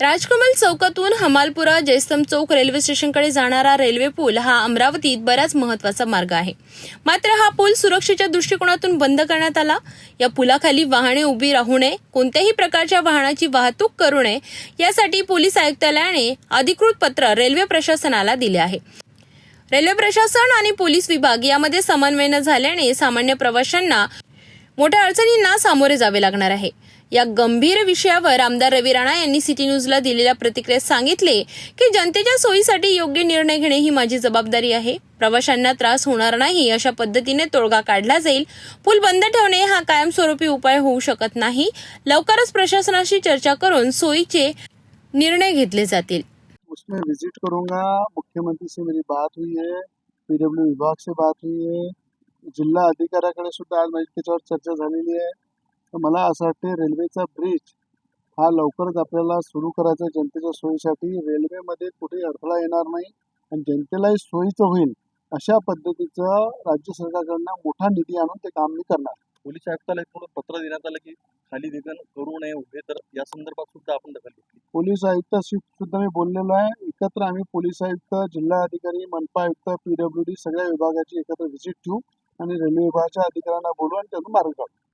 राजकमल चौकातून हमालपुरा जयस्तंभ चौक रेल्वे स्टेशनकडे जाणारा रेल्वे पूल हा अमरावतीत बराच महत्त्वाचा मार्ग आहे. मात्र हा पूल सुरक्षेच्या दृष्टिकोनातून बंद करण्यात आला. या पुलाखाली वाहने उभी राहू नये कोणत्याही प्रकारच्या वाहनाची वाहतूक करू नये यासाठी पोलीस आयुक्तालयाने अधिकृत पत्र रेल्वे प्रशासनाला दिले आहे. रेल्वे प्रशासन आणि पोलीस विभाग यामध्ये समन्वय न झाल्याने सामान्य प्रवाशांना मोठ्या अडचणींना सामोरे जावे लागणार आहे. या गंभीर विषयावर आमदार रवी राणा यांनी सिटी न्यूजला दिलेल्या प्रतिक्रियेत सांगितले की जनतेच्या सोयीसाठी योग्य निर्णय घेणे ही माझी जबाबदारी आहे. प्रवाशांना त्रास होणार नाही अशा पद्धतीने तोडगा काढला जाईल. पूल बंद ठेवणे हा कायमस्वरूपी उपाय होऊ शकत नाही. लवकरच प्रशासनाशी चर्चा करून सोयीचे निर्णय घेतले जातील. उसमें विजिट करूंगा. मुख्यमंत्री से मेरी बात हुई है. पीडब्ल्यू विभाग से बात हुई है. जिल्हा अधिकाऱ्याकडे सुद्धा आज माझी त्याच्यावर चर्चा झालेली आहे. तर मला असं वाटते रेल्वेचा ब्रिज हा लवकरच आपल्याला सुरू करायचा जनतेच्या सोयीसाठी रेल्वेमध्ये कुठेही अडथळा येणार नाही आणि जनतेलाही सोयीचं होईल अशा पद्धतीचं राज्य सरकारकडनं मोठा निधी आणून ते काम मी करणार. पोलीस आयुक्तालयाकडून पत्र देण्यात आलं की खाली विगन करू नये उभे. तर या संदर्भात सुद्धा आपण दखल घेतली. पोलीस आयुक्ताशी सुद्धा मी बोललेलो आहे. एकत्र आम्ही पोलीस आयुक्त जिल्हा अधिकारी मनपा आयुक्त पीडब्ल्यू डी सगळ्या विभागाची एकत्र व्हिजिट ठेवू आणि रेल्वे विभागाच्या अधिकाऱ्यांना बोलू आणि त्यातून मार्ग काढू.